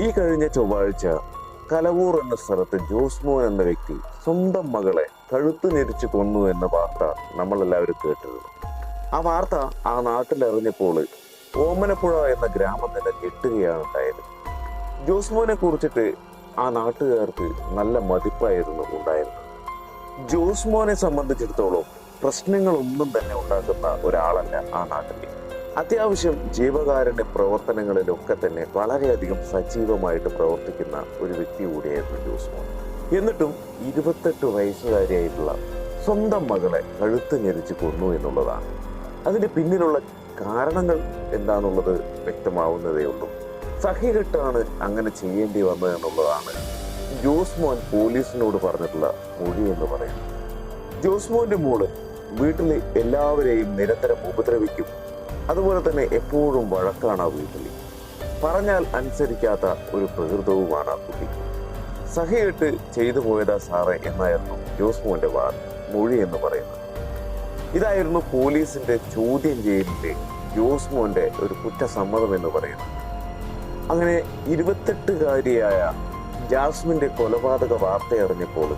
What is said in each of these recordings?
ഈ കഴിഞ്ഞ ചൊവ്വാഴ്ച കലവൂർ എന്ന സ്ഥലത്ത് ജോസ് മോൻ എന്ന വ്യക്തി സ്വന്തം മകളെ കഴുത്ത് ഞെരിച്ച് കൊന്നു എന്ന വാർത്ത നമ്മളെല്ലാവരും കേട്ടിരുന്നു. ആ വാർത്ത ആ നാട്ടിലറിഞ്ഞപ്പോൾ ഓമനപ്പുഴ എന്ന ഗ്രാമം തന്നെ ഞെട്ടുകയാണ് ഉണ്ടായത്. ജോസ്മോനെ കുറിച്ചിട്ട് ആ നാട്ടുകാർക്ക് നല്ല മതിപ്പായിരുന്നു ഉണ്ടായിരുന്നത്. ജോസ്മോനെ സംബന്ധിച്ചിടത്തോളം പ്രശ്നങ്ങളൊന്നും തന്നെ ഉണ്ടാക്കുന്ന ഒരാളല്ല ആ നാട്ടിൽ അത്യാവശ്യം ജീവകാരുണ്യ പ്രവർത്തനങ്ങളിലൊക്കെ തന്നെ വളരെയധികം സജീവമായിട്ട് പ്രവർത്തിക്കുന്ന ഒരു വ്യക്തി കൂടിയായിരുന്നു ജോസ്മോൻ. എന്നിട്ടും ഇരുപത്തെട്ട് വയസ്സുകാരിയായിട്ടുള്ള സ്വന്തം മകളെ കഴുത്ത് ഞെരിച്ച് കൊന്നു എന്നുള്ളതാണ്. അതിന് പിന്നിലുള്ള കാരണങ്ങൾ എന്താണെന്നുള്ളത് വ്യക്തമാവുന്നതേ ഉള്ളൂ. സഹികെട്ടാണ് അങ്ങനെ ചെയ്യേണ്ടി വന്നത് എന്നുള്ളതാണ് ജോസ്മോൻ പോലീസിനോട് പറഞ്ഞിട്ടുള്ള മൊഴി എന്ന് പറയുന്നത്. ജോസ്മോന്റെ മോൾ വീട്ടിലെ എല്ലാവരെയും നിരന്തരം ഉപദ്രവിക്കും. അതുപോലെ തന്നെ എപ്പോഴും വഴക്കാണ് ആ വീട്ടിൽ. പറഞ്ഞാൽ അനുസരിക്കാത്ത ഒരു പ്രകൃതവുമാണ് ആ കുട്ടി. സഹയിട്ട് ചെയ്തു പോയതാ സാറേ എന്നായിരുന്നു ജോസ്മോന്റെ വാർ മൊഴി എന്ന് പറയുന്നത്. ഇതായിരുന്നു പോലീസിന്റെ ചോദ്യം ചെയ്യലിന്റെ ജോസ്മോന്റെ ഒരു കുറ്റസമ്മതം എന്ന് പറയുന്നത്. അങ്ങനെ ഇരുപത്തെട്ടുകാരിയായ ജാസ്മിന്റെ കൊലപാതക വാർത്തയറിഞ്ഞപ്പോൾ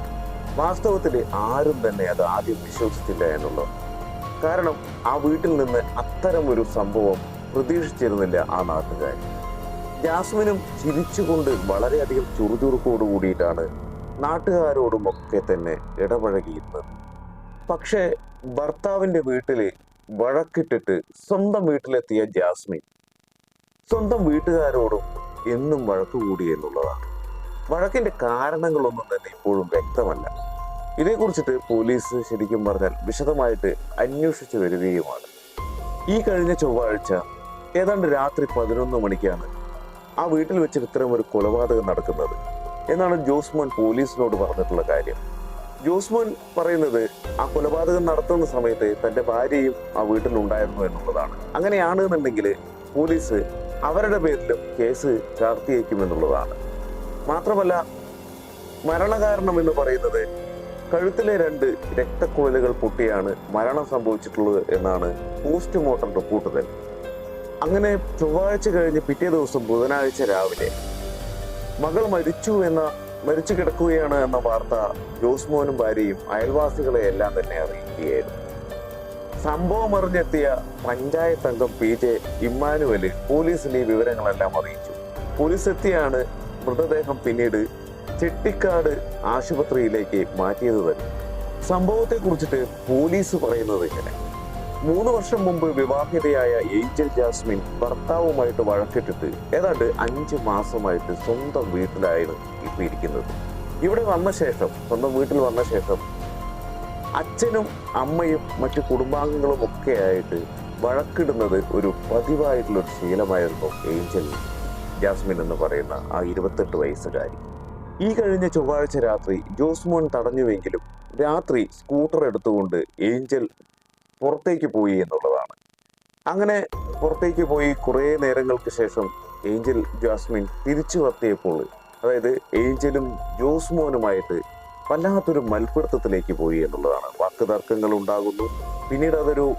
വാസ്തവത്തിൽ ആരും തന്നെ അത് ആദ്യം വിശ്വസിച്ചില്ല എന്നുള്ളത് കാരണം ആ വീട്ടിൽ നിന്ന് അത്തരം ഒരു സംഭവം പ്രതീക്ഷിച്ചിരുന്നില്ല ആ നാട്ടുകാർ. ജാസ്മിനും ചിരിച്ചുകൊണ്ട് വളരെയധികം ചുറുചുറുക്കോട് കൂടിയിട്ടാണ് നാട്ടുകാരോടും ഒക്കെ തന്നെ ഇടപഴകിയിരുന്നത്. പക്ഷേ ഭർത്താവിന്റെ വീട്ടിൽ വഴക്കിട്ടിട്ട് സ്വന്തം വീട്ടിലെത്തിയ ജാസ്മിൻ സ്വന്തം വീട്ടുകാരോടും എന്നും വഴക്ക് കൂടി എന്നുള്ളതാണ്. വഴക്കിന്റെ കാരണങ്ങളൊന്നും തന്നെ ഇപ്പോഴും വ്യക്തമല്ല. ഇതേക്കുറിച്ചിട്ട് പോലീസ് ശരിക്കും പറഞ്ഞാൽ വിശദമായിട്ട് അന്വേഷിച്ചു വരികയുമാണ്. ഈ കഴിഞ്ഞ ചൊവ്വാഴ്ച ഏതാണ്ട് രാത്രി പതിനൊന്ന് മണിക്കാണ് ആ വീട്ടിൽ വെച്ച് ഇത്തരം ഒരു കൊലപാതകം നടക്കുന്നത് എന്നാണ് ജോസ്മോൻ പോലീസിനോട് പറഞ്ഞിട്ടുള്ള കാര്യം. ജോസ്മോൻ പറയുന്നത് ആ കൊലപാതകം നടത്തുന്ന സമയത്ത് തന്റെ ഭാര്യയും ആ വീട്ടിലുണ്ടായിരുന്നു എന്നുള്ളതാണ്. അങ്ങനെയാണ് എന്നുണ്ടെങ്കിൽ പോലീസ് അവരുടെ പേരിലും കേസ് ചാർത്തിയേക്കുമെന്നുള്ളതാണ്. മാത്രമല്ല മരണകാരണം എന്ന് പറയുന്നത് കഴുത്തിലെ രണ്ട് രക്തക്കുഴലുകൾ പൊട്ടിയാണ് മരണം സംഭവിച്ചിട്ടുള്ളത് എന്നാണ് പോസ്റ്റ്മോർട്ടം റിപ്പോർട്ട് തന്നെ. അങ്ങനെ ചൊവ്വാഴ്ച കഴിഞ്ഞ് പിറ്റേ ദിവസം ബുധനാഴ്ച രാവിലെ മകൾ മരിച്ചു എന്ന മരിച്ചു കിടക്കുകയാണ് എന്ന വാർത്ത ജോസ്മോനും ഭാര്യയും അയൽവാസികളെ എല്ലാം തന്നെ അറിയിക്കുകയായിരുന്നു. സംഭവം അറിഞ്ഞെത്തിയ പഞ്ചായത്ത് അംഗം പി ജെ ഇമ്മാനുവൽ പോലീസിന് ഈ വിവരങ്ങളെല്ലാം അറിയിച്ചു. പോലീസ് എത്തിയാണ് മൃതദേഹം പിന്നീട് ചെട്ടിക്കാട് ആശുപത്രിയിലേക്ക് മാറ്റിയത് തന്നെ. സംഭവത്തെ കുറിച്ചിട്ട് പോലീസ് പറയുന്നത് ഇങ്ങനെ. മൂന്ന് വർഷം മുമ്പ് വിവാഹിതയായ ഏഞ്ചൽ ജാസ്മിൻ ഭർത്താവുമായിട്ട് വഴക്കിട്ടിട്ട് ഏതാണ്ട് അഞ്ച് മാസമായിട്ട് സ്വന്തം വീട്ടിലായിരുന്നു ഇപ്പൊ ഇരിക്കുന്നത്. ഇവിടെ വന്ന ശേഷം സ്വന്തം വീട്ടിൽ വന്ന ശേഷം അച്ഛനും അമ്മയും മറ്റു കുടുംബാംഗങ്ങളും ഒക്കെ ആയിട്ട് വഴക്കിടുന്നത് ഒരു പതിവായിട്ടുള്ള ഒരു ശീലമായിരുന്നു ഏഞ്ചൽ ജാസ്മിൻ എന്ന് പറയുന്ന ആ ഇരുപത്തെട്ട് വയസ്സുകാരി. ഈ കഴിഞ്ഞ ചൊവ്വാഴ്ച രാത്രി ജോസ്മോൻ തടഞ്ഞുവെങ്കിലും രാത്രി സ്കൂട്ടർ എടുത്തുകൊണ്ട് ഏഞ്ചൽ പുറത്തേക്ക് പോയി എന്നുള്ളതാണ്. അങ്ങനെ പുറത്തേക്ക് പോയി കുറേ നേരങ്ങൾക്ക് ശേഷം ഏഞ്ചൽ ജാസ്മിൻ തിരിച്ചു വർത്തിയപ്പോൾ അതായത് ഏഞ്ചലും ജോസ്മോനുമായിട്ട് വല്ലാത്തൊരു മൽപിടുത്തത്തിലേക്ക് പോയി എന്നുള്ളതാണ്. വാക്കുതർക്കങ്ങൾ ഉണ്ടാകുന്നു പിന്നീട് അതൊരു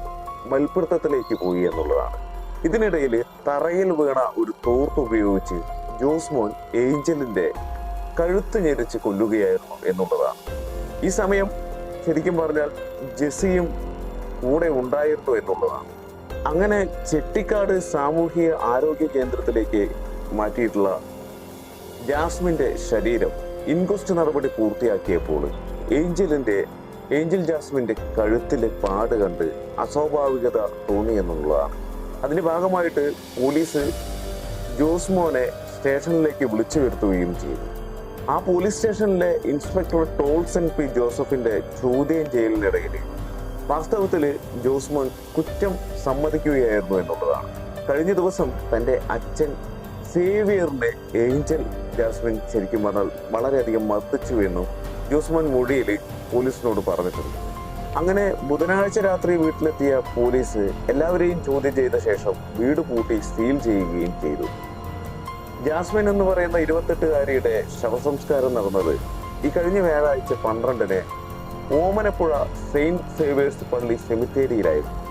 മൽപിടുത്തത്തിലേക്ക് പോയി എന്നുള്ളതാണ്. ഇതിനിടയിൽ തറയിൽ വീണ ഒരു തോർത്ത് ഉപയോഗിച്ച് ജോസ്മോൻ ഏഞ്ചലിന്റെ കഴുത്ത് ഞെരിച്ച് കൊല്ലുകയായിരുന്നു എന്നുള്ളതാണ്. ഈ സമയം ശരിക്കും പറഞ്ഞാൽ ജെസ്സിയും കൂടെ ഉണ്ടായിരുന്നു എന്നുള്ളതാണ്. അങ്ങനെ ചെട്ടിക്കാട് സാമൂഹിക ആരോഗ്യ കേന്ദ്രത്തിലേക്ക് മാറ്റിയിട്ടുള്ള ജാസ്മിന്റെ ശരീരം ഇൻക്വസ്റ്റ് നടപടി പൂർത്തിയാക്കിയപ്പോൾ ഏഞ്ചലിന്റെ ഏഞ്ചൽ ജാസ്മിന്റെ കഴുത്തിലെ പാട് കണ്ട് അസ്വാഭാവികത തോന്നി എന്നുള്ളതാണ്. അതിന്റെ ഭാഗമായിട്ട് പോലീസ് ജോസ്മോനെ സ്റ്റേഷനിലേക്ക് വിളിച്ചു വരുത്തുകയും ചെയ്തു. ആ പോലീസ് സ്റ്റേഷനിലെ ഇൻസ്പെക്ടർ ടോൾസൺ പി ജോസഫിന്റെ ചോദ്യം ചെയ്യലിനിടയിൽ വാസ്തവത്തിൽ ജോസ്മോൻ കുറ്റം സമ്മതിക്കുകയായിരുന്നു എന്നുള്ളതാണ്. കഴിഞ്ഞ ദിവസം തന്റെ അച്ഛൻ സേവിയറിന്റെ ഏഞ്ചൽ ജാസ്മിൻ ശരിക്കും പറഞ്ഞാൽ വളരെയധികം മർദ്ദിച്ചു എന്നും ജോസ്മോൻ മൊഴിയിൽ പോലീസിനോട് പറഞ്ഞിട്ടുണ്ട്. അങ്ങനെ ബുധനാഴ്ച രാത്രി വീട്ടിലെത്തിയ പോലീസ് എല്ലാവരെയും ചോദ്യം ചെയ്ത ശേഷം വീട് പൂട്ടി സീൽ ചെയ്യുകയും ചെയ്തു. ജാസ്മിൻ എന്ന് പറയുന്ന ഇരുപത്തെട്ടുകാരിയുടെ ശവസംസ്കാരം നടന്നത് ഈ കഴിഞ്ഞ വ്യാഴാഴ്ച പന്ത്രണ്ടിന് ഓമനപ്പുഴ സെയിന്റ് സേവേഴ്സ് പള്ളി സെമിത്തേരിയിലായിരുന്നു.